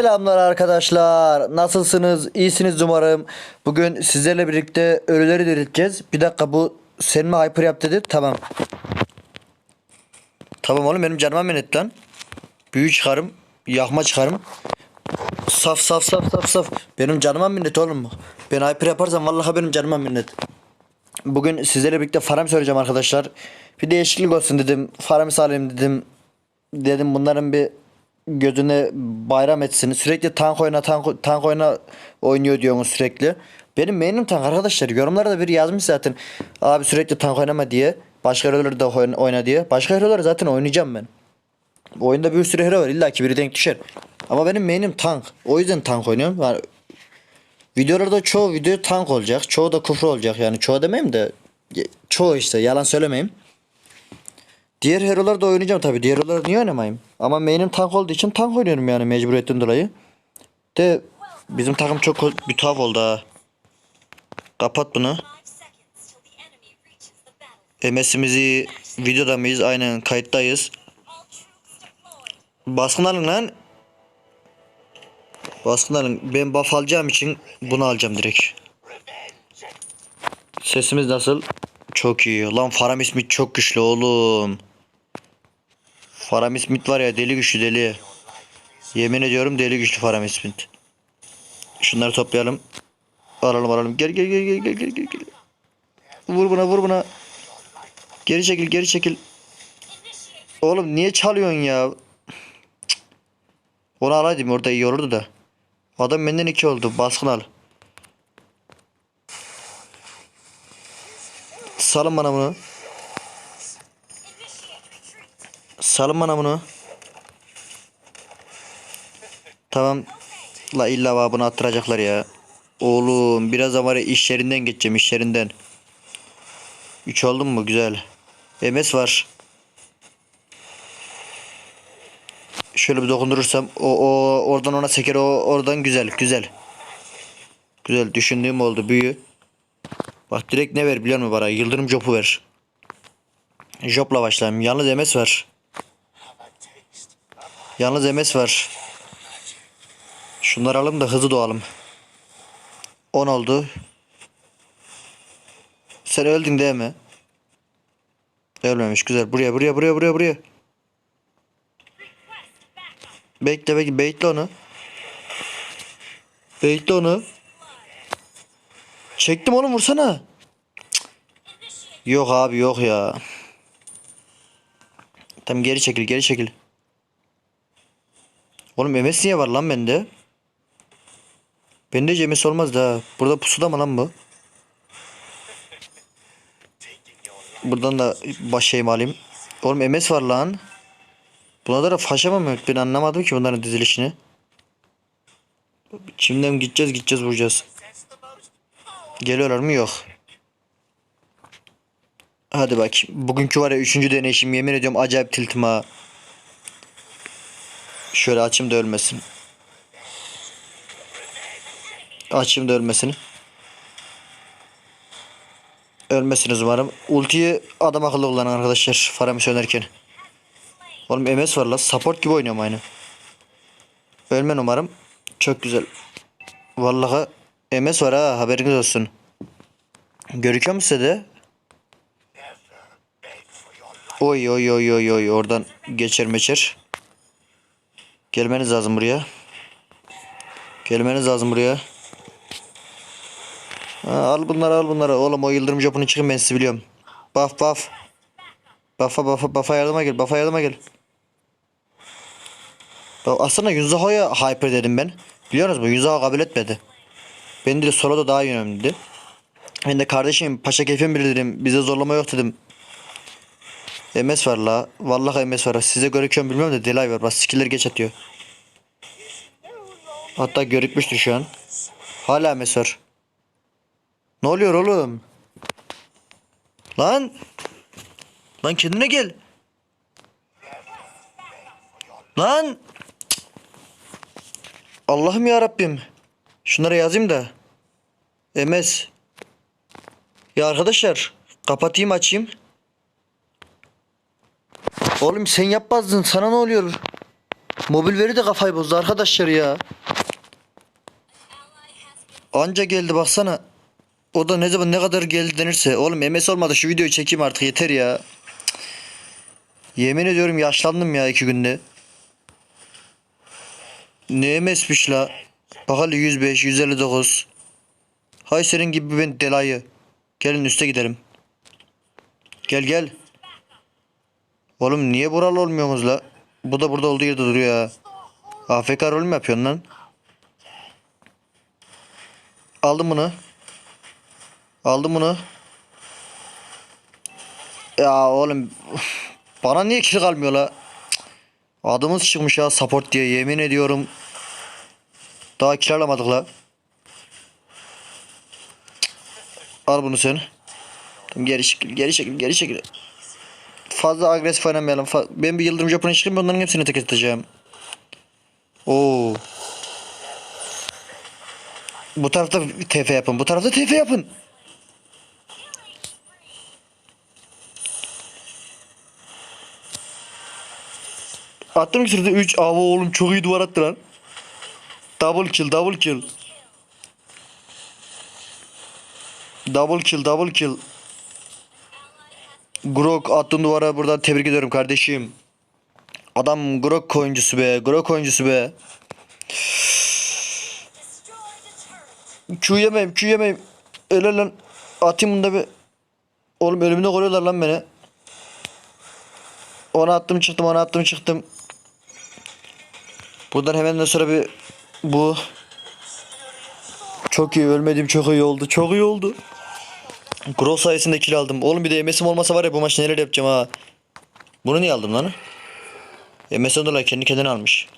Selamlar arkadaşlar. Nasılsınız? İyisiniz umarım. Bugün sizlerle birlikte ölüleri dirilteceğiz. Bir dakika bu sen mi hyper yap dedi? Tamam. Tamam oğlum benim canıma minnet lan. Büyü çıkarım. Yakma çıkarım. Saf saf saf saf saf. Benim canıma minnet oğlum. Ben hyper yaparsam vallahi benim canıma minnet. Bugün sizlerle birlikte farm söyleyeceğim arkadaşlar. Bir değişiklik olsun dedim. Farm sağlayayım dedim. Dedim bunların bir gözüne bayram etsin. Sürekli tank oyna tank, tank oyna oynuyor diyorsunuz sürekli. Benim main'im tank arkadaşlar. Yorumlarda da biri yazmış zaten. Abi sürekli tank oynama diye. Başka hero'ları da oyn- oyna diye. Başka hero'ları zaten oynayacağım ben. Bu oyunda bir sürü hero var. İlla ki biri denk düşer. Ama benim main'im tank. O yüzden tank oynuyorum. Yani videolarda çoğu video tank olacak. Çoğu da kufru olacak. Yani çoğu demeyeyim de çoğu işte yalan söylemeyeyim. Diğer hero'ları da oynayacağım tabii. Diğer hero'ları niye oynamayayım? Ama main'im tank olduğu için tank oynuyorum yani mecburiyetten dolayı. De bizim takım çok bir tuhaf oldu ha. Kapat bunu. MS'imizi videoda mıyız? Aynen kayıttayız. Baskın alın lan. Baskın alın. Ben buff alacağım için bunu alacağım direkt. Sesimiz nasıl? Çok iyi. Lan Faramis Smith çok güçlü oğlum. Faramis Smith var ya deli güçlü deli. Yemin ediyorum deli güçlü Faramis Smith. Şunları toplayalım. Alalım alalım. Gel gel gel gel gel gel. gel. Vur buna vur buna. Geri çekil geri çekil. Oğlum niye çalıyorsun ya? Cık. Onu alaydım orada iyi olurdu da. Adam benden iki oldu. Baskın al. Salın bana bunu. Salın bana bunu. Tamam. La illa bunu attıracaklar ya. Oğlum biraz var iş yerinden geçeceğim iş yerinden. 3 oldun mu? Güzel. MS var. Şöyle bir dokundurursam o, o oradan ona seker o oradan güzel güzel. Güzel düşündüğüm oldu büyü. Bak direkt ne ver biliyor musun bana? Yıldırım jopu ver. Jopla başlayayım. Yalnız MS var. Yalnız MS var. Şunları alalım da hızlı doğalım. 10 oldu. Sen öldün değil mi? Ölmemiş güzel. Buraya buraya buraya buraya buraya. Bekle bekle bekle onu. Bekle onu. Çektim oğlum vursana. Yok abi yok ya. Tamam geri çekil geri çekil. Oğlum MS niye var lan bende? Bende hiç MS olmaz da. Burada pusuda mı lan bu? Buradan da baş şeyimi alayım. Oğlum MS var lan. Buna da faşa mı Ben anlamadım ki bunların dizilişini. Şimdiden gideceğiz gideceğiz vuracağız. Geliyorlar mı? Yok. Hadi bak. Bugünkü var ya üçüncü deneyişim. Yemin ediyorum acayip tiltim ha. Şöyle açayım da ölmesin. Açayım da ölmesin. Ölmesiniz umarım. Ultiyi adam akıllı kullanın arkadaşlar. Faramis oynarken. Oğlum MS var la. Support gibi oynuyorum aynı. Ölmen umarım. Çok güzel. Vallahi MS var ha haberiniz olsun. Görüküyor mu size de? Oy oy oy oy oy oradan geçer meçer. Gelmeniz lazım buraya. Gelmeniz lazım buraya. Ha, al bunları al bunları. Oğlum o yıldırım jopunu çıkın ben sizi biliyorum. Buff buff. Buffa buffa buffa yardıma gel. Buffa yardıma gel. Aslında Yunzaho'ya hyper dedim ben. Biliyor musunuz bu Yunzaho kabul etmedi. Ben de solo da daha iyi önemli dedi. Ben de kardeşim paşa keyfim bilir dedim. Bize zorlama yok dedim. MS var la. Vallahi MS var. Size görüküyor bilmiyorum da delay var. Bak skill'leri geç atıyor. Hatta görükmüştü şu an. Hala MS var. Ne oluyor oğlum? Lan. Lan kendine gel. Lan. Allah'ım ya Rabbim. Şunlara yazayım da. MS. Ya arkadaşlar kapatayım açayım. Oğlum sen yapmazdın sana ne oluyor? Mobil veri de kafayı bozdu arkadaşlar ya. Anca geldi baksana. O da ne zaman ne kadar geldi denirse. Oğlum MS olmadı şu videoyu çekeyim artık yeter ya. Yemin ediyorum yaşlandım ya iki günde. Ne MS'miş la. Bak hele 105, 159. Hay senin gibi ben delayı. Gelin üste gidelim. Gel gel. Oğlum niye buralı olmuyorsunuz la? Bu da burada olduğu yerde duruyor ya. AFK rol mü yapıyorsun lan? Aldım bunu. Aldım bunu. Ya oğlum bana niye kill kalmıyor la? Adımız çıkmış ya support diye yemin ediyorum. Daha kill alamadık la. Cık. Al bunu sen. Geri çekil, geri çekil, geri çekil. Fazla agresif oynamayalım. Fa- Ben bir yıldırım Japon'a çıkayım onların hepsini tek edeceğim. Oo. Bu tarafta TF yapın. Bu tarafta TF yapın. Attım ki sırada 3 Ava oğlum çok iyi duvar attı lan. Double kill, double kill. Double kill, double kill. Grok attığın duvara buradan tebrik ediyorum kardeşim. Adam Grok oyuncusu be, Grok oyuncusu be. Q yemeyim, Q yemeyim. Öyle lan. Atayım bunda bir. Oğlum ölümüne koruyorlar lan beni. Ona attım çıktım, ona attım çıktım. Buradan hemen de sonra bir bu. Çok iyi ölmediğim çok iyi oldu. Çok iyi oldu. Gross sayesinde kill aldım. Oğlum bir de MS'im olmasa var ya bu maç neler yapacağım ha. Bunu niye aldım lan? MS'den dolayı kendi kendine almış.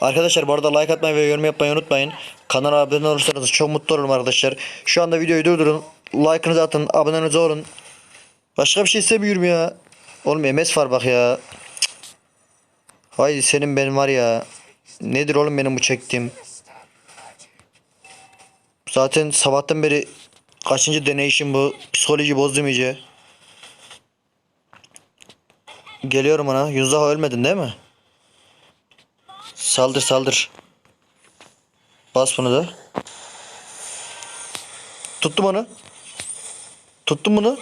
Arkadaşlar bu arada like atmayı ve yorum yapmayı unutmayın. Kanala abone olursanız çok mutlu olurum arkadaşlar. Şu anda videoyu durdurun. Like'ınızı atın. Aboneniz olun. Başka bir şey istemiyorum ya. Oğlum MS var bak ya. Cık. Haydi senin benim var ya. Nedir oğlum benim bu çektiğim? Zaten sabahtan beri kaçıncı deneyişim bu. Psikoloji bozdum iyice. Geliyorum ona. Yunzaha ölmedin değil mi? Saldır saldır. Bas bunu da. Tuttum onu. Tuttum bunu.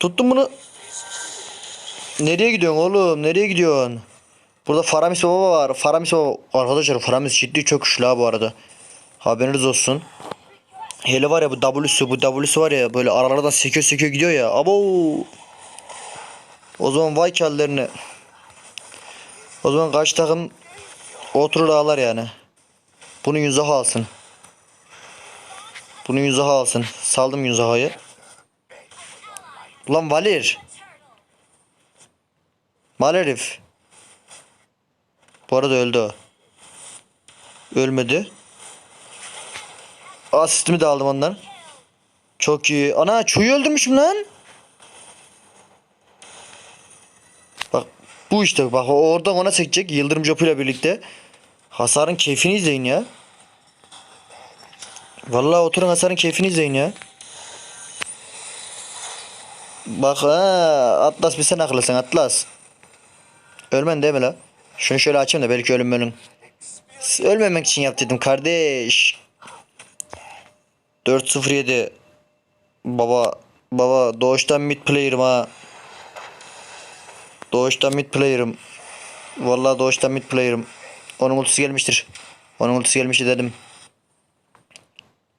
Tuttum bunu. Nereye gidiyorsun oğlum? Nereye gidiyorsun? Burada Faramis Baba var. Faramis Baba. Arkadaşlar Faramis ciddi çok güçlü ha bu arada. Haberiniz olsun. Hele var ya bu W'su bu W'su var ya böyle aralardan sekiyor sekiyor gidiyor ya. Abo. O zaman vay kellerini. O zaman kaç takım oturur ağlar yani. Bunu Yunzaha alsın. Bunu Yunzaha alsın. Saldım Yunzaha'yı. Ulan Valir. Mal herif. Bu arada öldü o. Ölmedi. Asistimi de aldım ondan. Çok iyi. Ana Çu'yu öldürmüşüm lan. Bak bu işte bak o oradan ona sekecek Yıldırım Jopu'yla birlikte. Hasarın keyfini izleyin ya. Vallahi oturun hasarın keyfini izleyin ya. Bak ha Atlas bir sen akıllısın Atlas. Ölmen değil mi la? Şunu şöyle açayım da belki ölüm ölüm. Ölmemek için yaptıydım kardeş. 407 Baba baba doğuştan mid player'ım ha. Doğuştan mid player'ım. Vallahi doğuştan mid player'ım. Onun ultisi gelmiştir. Onun ultisi gelmişti dedim.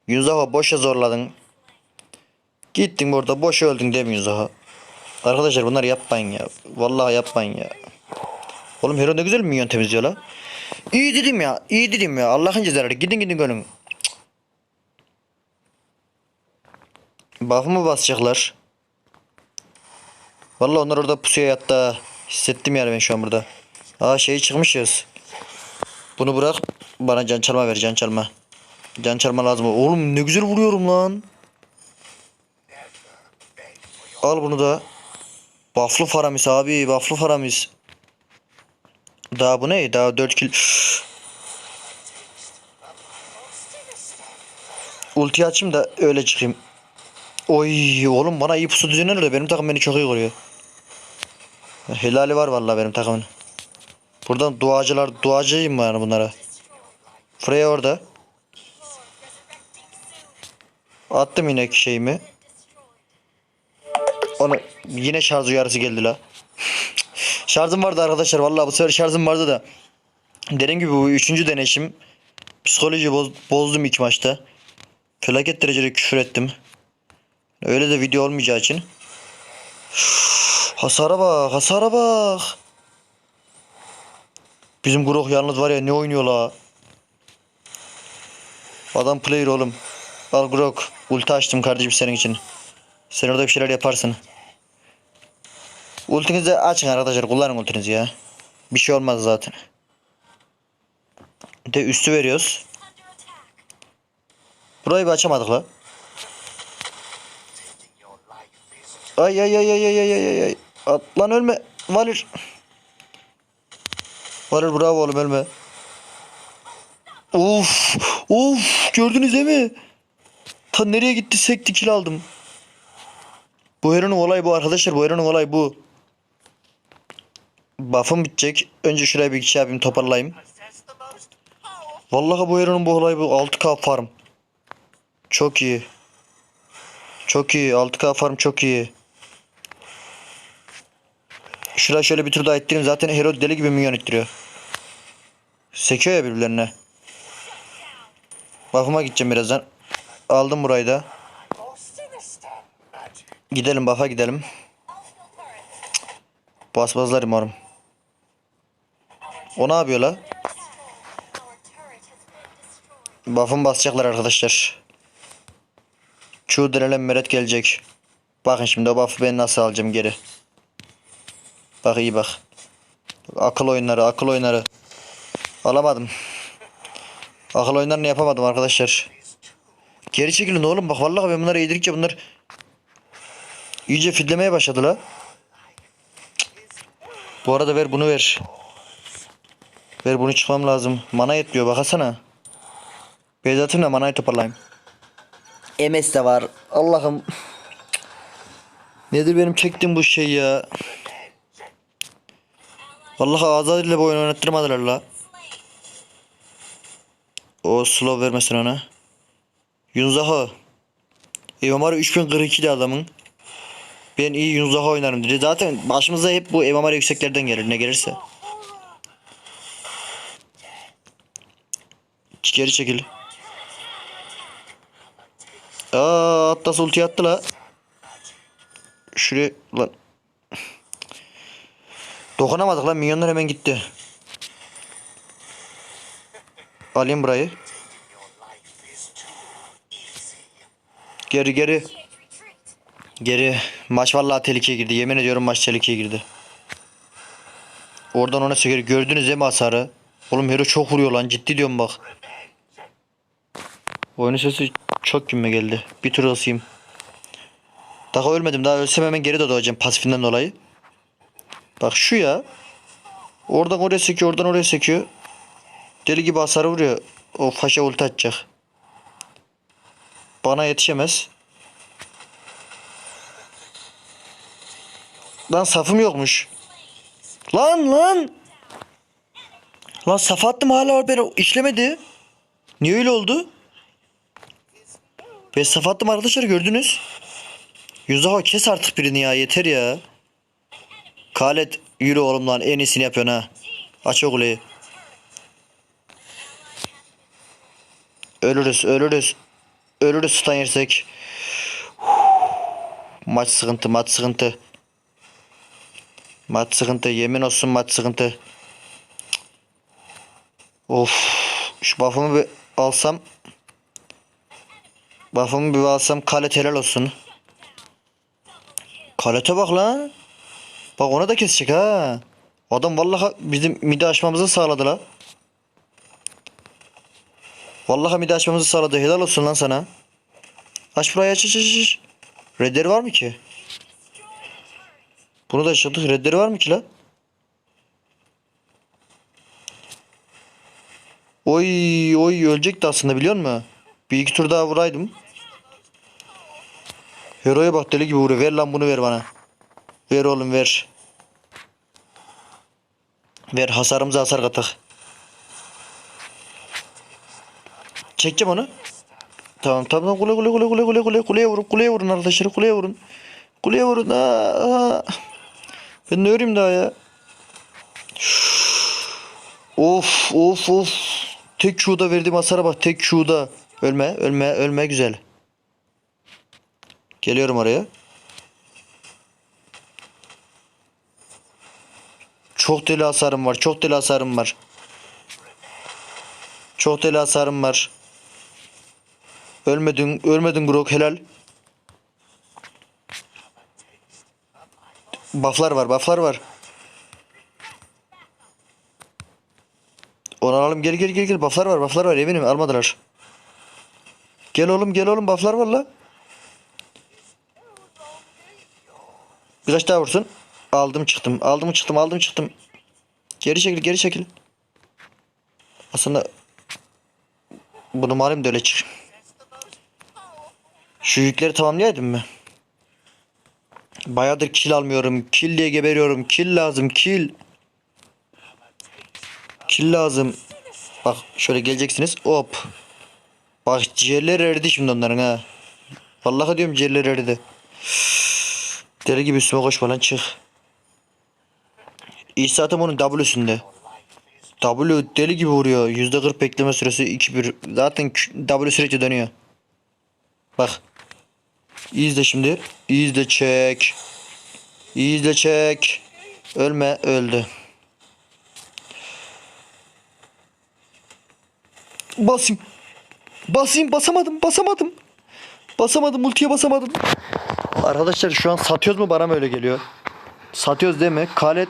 Yunzaha boşa zorladın. Gittin burada boş öldün değil mi Yunzaha? Arkadaşlar bunları yapmayın ya. Vallahi yapmayın ya. Oğlum Hero ne güzel minyon temizliyor la. İyi dedim ya. iyi dedim ya. Allah'ın cezaları. Gidin gidin gönlüm. Buff mı basacaklar? Vallahi onlar orada pusuya yattı. Hissettim yani ben şu an burada. Aa şey çıkmışız. Bunu bırak. Bana can çalma ver can çalma. Can çalma lazım. Oğlum ne güzel vuruyorum lan. Al bunu da. Bufflı Faramis abi. Bufflı Faramis. Daha bu ne? Daha 4 kill. Ulti açayım da öyle çıkayım. Oy oğlum bana iyi pusu düzenler de benim takım beni çok iyi koruyor. Helali var vallahi benim takımın. Buradan duacılar duacıyım yani bunlara. Freya orada. Attım yine şeyimi. Onu yine şarj uyarısı geldi la. Şarjım vardı arkadaşlar. Vallahi bu sefer şarjım vardı da. Dediğim gibi bu üçüncü deneyişim. Psikoloji boz- bozdum ilk maçta. Felaket derecede küfür ettim. Öyle de video olmayacağı için. Hasara bak, hasara bak. Bizim Grok yalnız var ya ne oynuyor la. Adam player oğlum. Al Grok. Ulti açtım kardeşim senin için. Sen orada bir şeyler yaparsın. Ultinizi açın arkadaşlar. Kullanın ultinizi ya. Bir şey olmaz zaten. De üstü veriyoruz. Burayı bir açamadık la. Ay ay ay ay ay ay ay ay. Atlan ölme. Valir. Valir bravo oğlum ölme. Of. Of. Gördünüz değil mi? Ta nereye gitti sekti kill aldım. Bu heronun olay bu arkadaşlar. Bu heronun olay bu. Buff'ım bitecek. Önce şuraya bir şey yapayım toparlayayım. Vallahi bu heronun bu olay bu. 6k farm. Çok iyi. Çok iyi. 6k farm çok iyi. Şuraya şöyle bir tur daha ettireyim. Zaten Hero deli gibi minyon ittiriyor. Sekiyor ya birbirlerine. Buff'ıma gideceğim birazdan. Aldım burayı da. Gidelim buff'a gidelim. Basmazlar umarım. O ne yapıyor la? Buff'ımı basacaklar arkadaşlar. Q denilen meret gelecek. Bakın şimdi o buff'ı ben nasıl alacağım geri. Bak iyi bak. Akıl oyunları, akıl oyunları. Alamadım. Akıl oyunlarını yapamadım arkadaşlar. Geri çekilin oğlum bak vallahi ben bunları yedirdikçe bunlar iyice fidlemeye başladı la. Bu arada ver bunu ver. Ver bunu çıkmam lazım. Mana yetmiyor bakasana. Beyzat'ımla manayı toparlayayım. MS de var. Allah'ım. Nedir benim çektiğim bu şey ya? Vallahi Azadil'le bu oyunu oynattırmadılar la. O slow vermesin ona. Yunzaha. Evamari 3042 de adamın. Ben iyi Yunzaha oynarım dedi. Zaten başımıza hep bu Evamari yükseklerden gelir ne gelirse. Geri çekil. Aa Atlas ulti attı la. Şuraya lan. Dokunamadık lan minyonlar hemen gitti. Alayım burayı. Geri geri. Geri. Maç vallahi tehlikeye girdi. Yemin ediyorum maç tehlikeye girdi. Oradan ona çeker. Gördünüz değil mi hasarı? Oğlum hero çok vuruyor lan. Ciddi diyorum bak. Oyunun sesi çok gümme geldi. Bir tur basayım. Daha ölmedim. Daha ölsem hemen geri de doğacağım pasifinden dolayı. Bak şu ya. Oradan oraya sekiyor. Oradan oraya sekiyor. Deli gibi hasar vuruyor. O faşa ulti atacak. Bana yetişemez. Lan safım yokmuş. Lan lan. Lan saf attım hala beni işlemedi. Niye öyle oldu? Ben saf attım arkadaşlar gördünüz. Yüzde kes artık birini ya yeter ya. Kalet yürü oğlum lan en iyisini yapıyorsun ha. Aç o kuleyi. Ölürüz ölürüz. Ölürüz stun yersek. Maç sıkıntı maç sıkıntı. Maç sıkıntı yemin olsun maç sıkıntı. Of şu buff'ımı bir alsam. Buff'ımı bir alsam kalet helal olsun. Kalete bak lan. Bak ona da kesecek ha. Adam vallahi bizim midi açmamızı sağladı la. Vallahi midi açmamızı sağladı. Helal olsun lan sana. Aç burayı aç aç aç. Redleri var mı ki? Bunu da açıldık. Redleri var mı ki la? Oy oy ölecekti aslında biliyor musun? Bir iki tur daha vuraydım. Hero'ya bak deli gibi vuruyor. Ver lan bunu ver bana. Ver oğlum ver. Ver hasarımıza hasar katak. Çekeceğim onu. Tamam tamam kule kule kule kule kule kule kuleye vurun kuleye vurun arkadaşlar kuleye vurun. Kuleye vurun. Aa, aa. Ben ne öreyim daha ya. Of of of. Tek Q'da verdiğim hasara bak tek Q'da. Ölme ölme ölme güzel. Geliyorum oraya. Çok deli hasarım var. Çok deli hasarım var. Çok deli hasarım var. Ölmedin, ölmedin Grok helal. Bufflar var, bufflar var. Onu alalım gel gel gel gel bufflar var bufflar var eminim almadılar. Gel oğlum gel oğlum bufflar var la. Birkaç daha vursun. Aldım çıktım aldım çıktım aldım çıktım. Geri çekil geri çekil. Aslında bunu malum da öyle çık. Şu yükleri tamamlayaydım mı? Bayağıdır kill almıyorum. Kill diye geberiyorum. Kill lazım kill. Kill lazım. Bak şöyle geleceksiniz. Hop. Bak ciğerler eridi şimdi onların ha. Vallahi diyorum ciğerler eridi. Deli gibi üstüme koşma lan çık. İhsatım onun W'sünde. W deli gibi vuruyor. %40 bekleme süresi 2-1. Zaten W sürekli dönüyor. Bak. İyi izle şimdi. İyi izle çek. İyi izle çek. Ölme öldü. Basayım. Basayım basamadım basamadım. Basamadım ultiye basamadım. Arkadaşlar şu an satıyoruz mu bana mı öyle geliyor? Satıyoruz değil mi? Kalet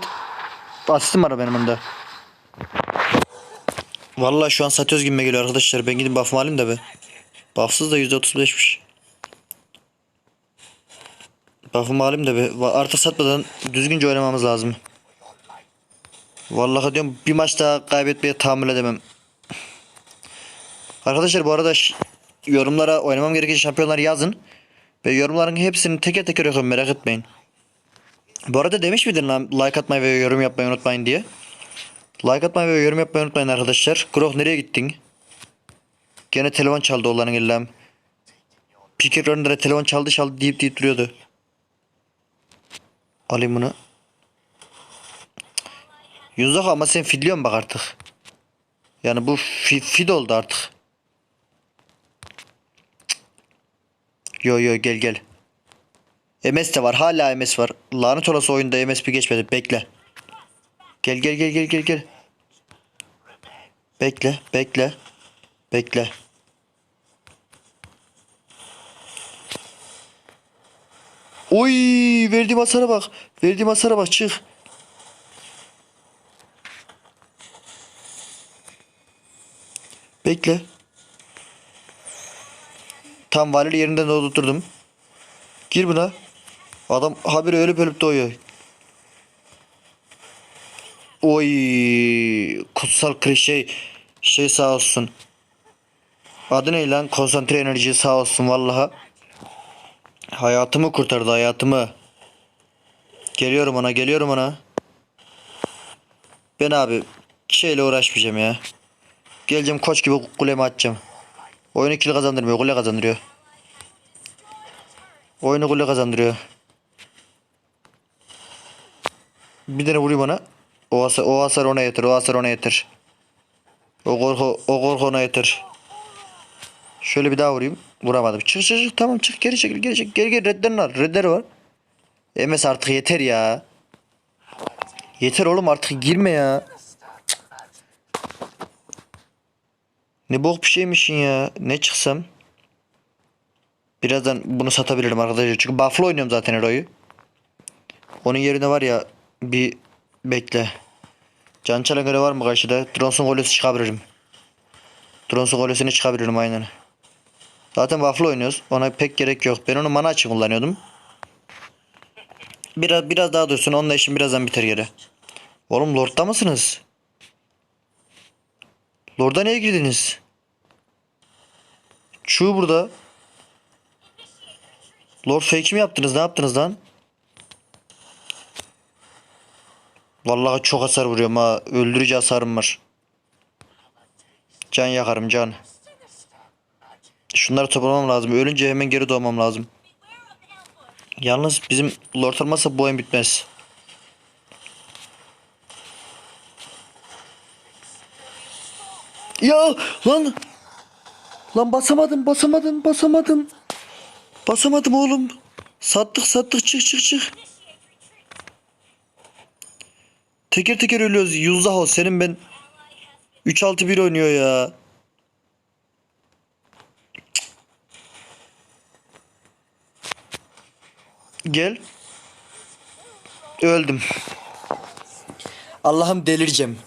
asistim var benim önde. Vallahi şu an satıyoruz gibi geliyor arkadaşlar. Ben gidip buff'ımı alayım da be. Buff'sız da %35'miş. Buff'ımı alayım da be. Artık satmadan düzgünce oynamamız lazım. Vallahi diyorum bir maç daha kaybetmeye tahammül edemem. Arkadaşlar bu arada yorumlara oynamam gereken şampiyonları yazın. Ve yorumların hepsini teker teker okuyorum merak etmeyin. Bu arada demiş miydin lan like atmayı ve yorum yapmayı unutmayın diye. Like atmayı ve yorum yapmayı unutmayın arkadaşlar. Grok nereye gittin? Gene telefon çaldı oğlanın ellam. Piker önünde telefon çaldı çaldı deyip deyip duruyordu. Alayım bunu. Yunzak ama sen fidliyorsun bak artık. Yani bu fi, fid oldu artık. Yo yo gel gel. MS de var. Hala MS var. Lanet olası oyunda MS bir geçmedi. Bekle. Gel gel gel gel gel gel. Bekle, bekle. Bekle. Oy, verdiğim hasara bak. Verdiğim hasara bak. Çık. Bekle. Tam valili yerinden doldurdum. Gir buna. Adam habire ölüp ölüp doğuyor. Oy kutsal kri şey sağ olsun. Adı ne lan? Konsantre enerji sağ olsun vallaha. Hayatımı kurtardı hayatımı. Geliyorum ona geliyorum ona. Ben abi şeyle uğraşmayacağım ya. Geleceğim koç gibi kuleme atacağım. Oyunu kill kazandırmıyor kule kazandırıyor. Oyunu kule kazandırıyor. Bir tane vurayım ona. O hasar, o hasar ona yeter. O hasar ona yeter. O korku, o korku ona yeter. Şöyle bir daha vurayım. Vuramadım. Çık çık çık. Tamam çık. Geri çekil. Geri çekil. Geri geri. Redlerin var. Redler var. MS artık yeter ya. Yeter oğlum artık girme ya. Ne bok bir şeymişsin ya. Ne çıksam. Birazdan bunu satabilirim arkadaşlar. Çünkü buff'la oynuyorum zaten Hero'yu. Onun yerine var ya bir bekle. Can çalan göre var mı karşıda? Drons'un golesi çıkabilirim. Drons'un golesini çıkabilirim aynen. Zaten buff'la oynuyoruz. Ona pek gerek yok. Ben onu mana için kullanıyordum. Biraz biraz daha dursun. Onunla işim birazdan biter geri. Oğlum Lord'da mısınız? Lord'a niye girdiniz? Şu burada. Lord fake mi yaptınız? Ne yaptınız lan? Vallahi çok hasar vuruyorum ha. Öldürücü hasarım var. Can yakarım can. Şunları toplamam lazım. Ölünce hemen geri doğmam lazım. Yalnız bizim lord olmazsa bu oyun bitmez. Ya lan Lan basamadım basamadım basamadım. Basamadım oğlum. Sattık sattık çık çık çık. Teker teker ölüyoruz. Yuzdaho senin ben 3-6-1 oynuyor ya. Gel. Öldüm. Allah'ım delireceğim.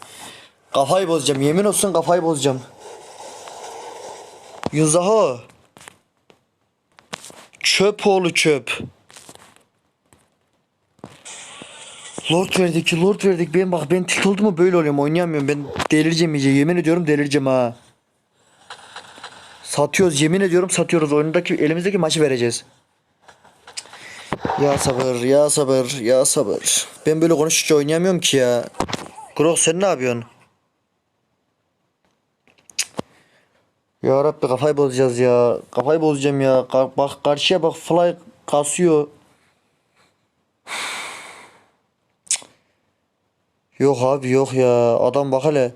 Kafayı bozacağım. Yemin olsun kafayı bozacağım. Yuzaho. Çöp oğlu çöp. Lord verdik Lord verdik. Ben bak ben tilt mu böyle oluyorum oynayamıyorum. Ben delireceğim iyice. Yemin ediyorum delireceğim ha. Satıyoruz yemin ediyorum satıyoruz. Oyundaki elimizdeki maçı vereceğiz. Ya sabır ya sabır ya sabır. Ben böyle konuşunca oynayamıyorum ki ya. Grok sen ne yapıyorsun? Ya Rabbi kafayı bozacağız ya. Kafayı bozacağım ya. Bak karşıya bak fly kasıyor. Yok abi yok ya. Adam bak hele.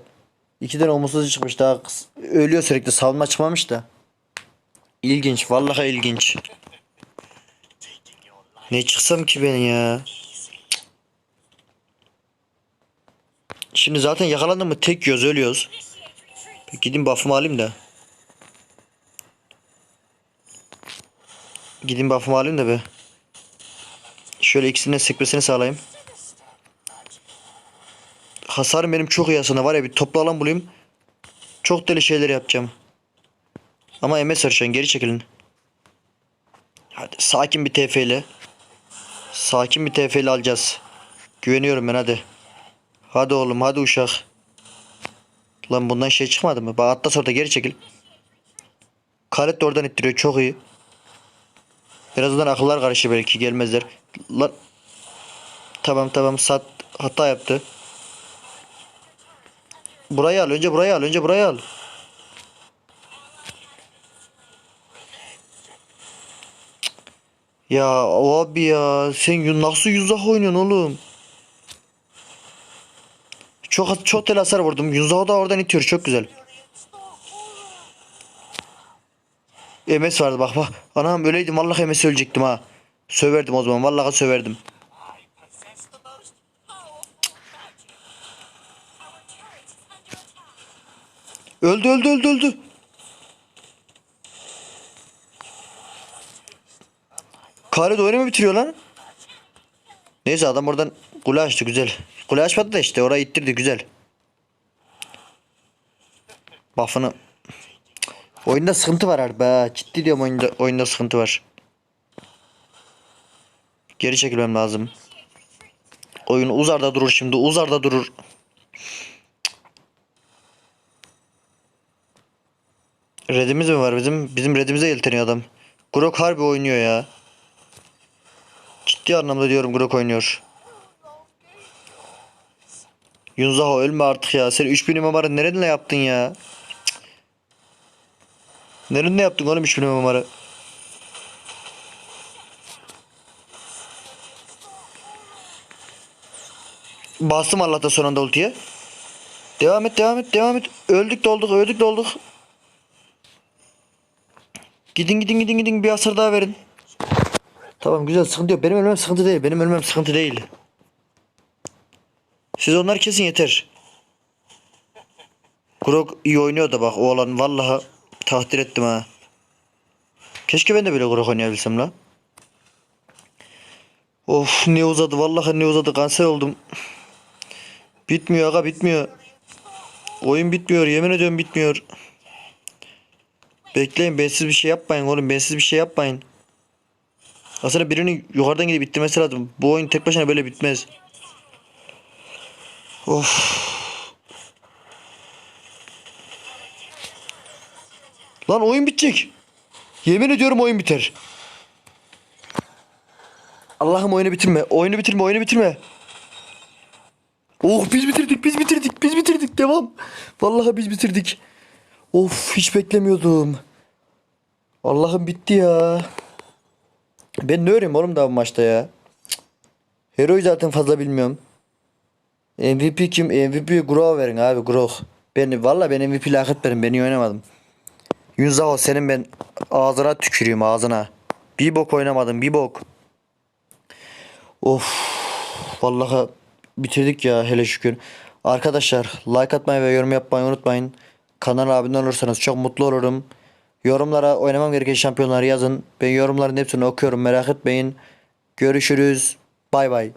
İki tane omuzsuz çıkmış daha kıs- ölüyor sürekli savunma çıkmamış da. İlginç vallahi ilginç. Ne çıksam ki ben ya. Şimdi zaten yakalandım mı tek yiyoruz ölüyoruz. Bir gidin buff'ımı alayım da. Gidin buff'ımı alayım da be. Şöyle ikisinin sekmesini sağlayayım. Hasarım benim çok iyi aslında var ya bir toplu alan bulayım. Çok deli şeyler yapacağım. Ama MS var şu an geri çekilin. Hadi sakin bir TF ile. Sakin bir TF ile alacağız. Güveniyorum ben hadi. Hadi oğlum hadi uşak. Lan bundan şey çıkmadı mı? Bak atla sonra da geri çekil. Karet de oradan ittiriyor çok iyi. Birazdan akıllar karışır belki gelmezler. Lan. Tamam tamam sat hata yaptı. Burayı al önce burayı al önce burayı al. Ya abi ya sen nasıl yüzah oynuyorsun oğlum? Çok çok tel hasar vurdum. Yunzaho da oradan itiyor çok güzel. MS vardı bak bak. Anam öyleydim vallahi MS ölecektim ha. Söverdim o zaman vallahi söverdim. Öldü öldü öldü öldü. Kare de oyunu mu bitiriyor lan? Neyse adam oradan kule açtı güzel. Kule açmadı da işte orayı ittirdi güzel. Buff'ını Oyunda sıkıntı var harbi ha. Ciddi diyorum oyunda, oyunda sıkıntı var. Geri çekilmem lazım. Oyun uzarda durur şimdi. Uzarda durur. Redimiz mi var bizim? Bizim redimize yelteniyor adam. Grok harbi oynuyor ya. Ciddi anlamda diyorum Grok oynuyor. Yunzaho ölme artık ya. Sen 3000 mimarı nerenle yaptın ya? Cık. Nerenle yaptın oğlum 3000 mimarı? Bastım Allah'ta son anda ultiye. Devam et devam et devam et. Öldük dolduk öldük dolduk. Gidin gidin gidin gidin bir hasar daha verin. Tamam güzel sıkıntı yok. Benim ölmem sıkıntı değil. Benim ölmem sıkıntı değil. Siz onlar kesin yeter. Grok iyi oynuyor da bak o olan vallahi takdir ettim ha. Keşke ben de böyle Grok oynayabilsem la. Of ne uzadı vallahi ne uzadı kanser oldum. Bitmiyor aga bitmiyor. Oyun bitmiyor yemin ediyorum bitmiyor. Bekleyin bensiz bir şey yapmayın oğlum bensiz bir şey yapmayın. Aslında birinin yukarıdan gidip bitirmesi lazım. Bu oyun tek başına böyle bitmez. Of. Lan oyun bitecek. Yemin ediyorum oyun biter. Allah'ım oyunu bitirme. Oyunu bitirme, oyunu bitirme. Oh biz bitirdik biz bitirdik biz bitirdik devam. Vallahi biz bitirdik. Of hiç beklemiyordum. Allah'ım bitti ya. Ben ne öğreneyim oğlum daha bu maçta ya. Hero'yu zaten fazla bilmiyorum. MVP kim? MVP Grok'a verin abi Grok. Ben valla ben MVP hak etmedim. Ben iyi oynamadım. Yunzaho senin ben ağzına tüküreyim ağzına. Bir bok oynamadım bir bok. Of. Vallahi bitirdik ya hele şükür. Arkadaşlar like atmayı ve yorum yapmayı unutmayın. Kanala abone olursanız çok mutlu olurum. Yorumlara oynamam gereken şampiyonları yazın. Ben yorumların hepsini okuyorum merak etmeyin. Görüşürüz. Bay bay.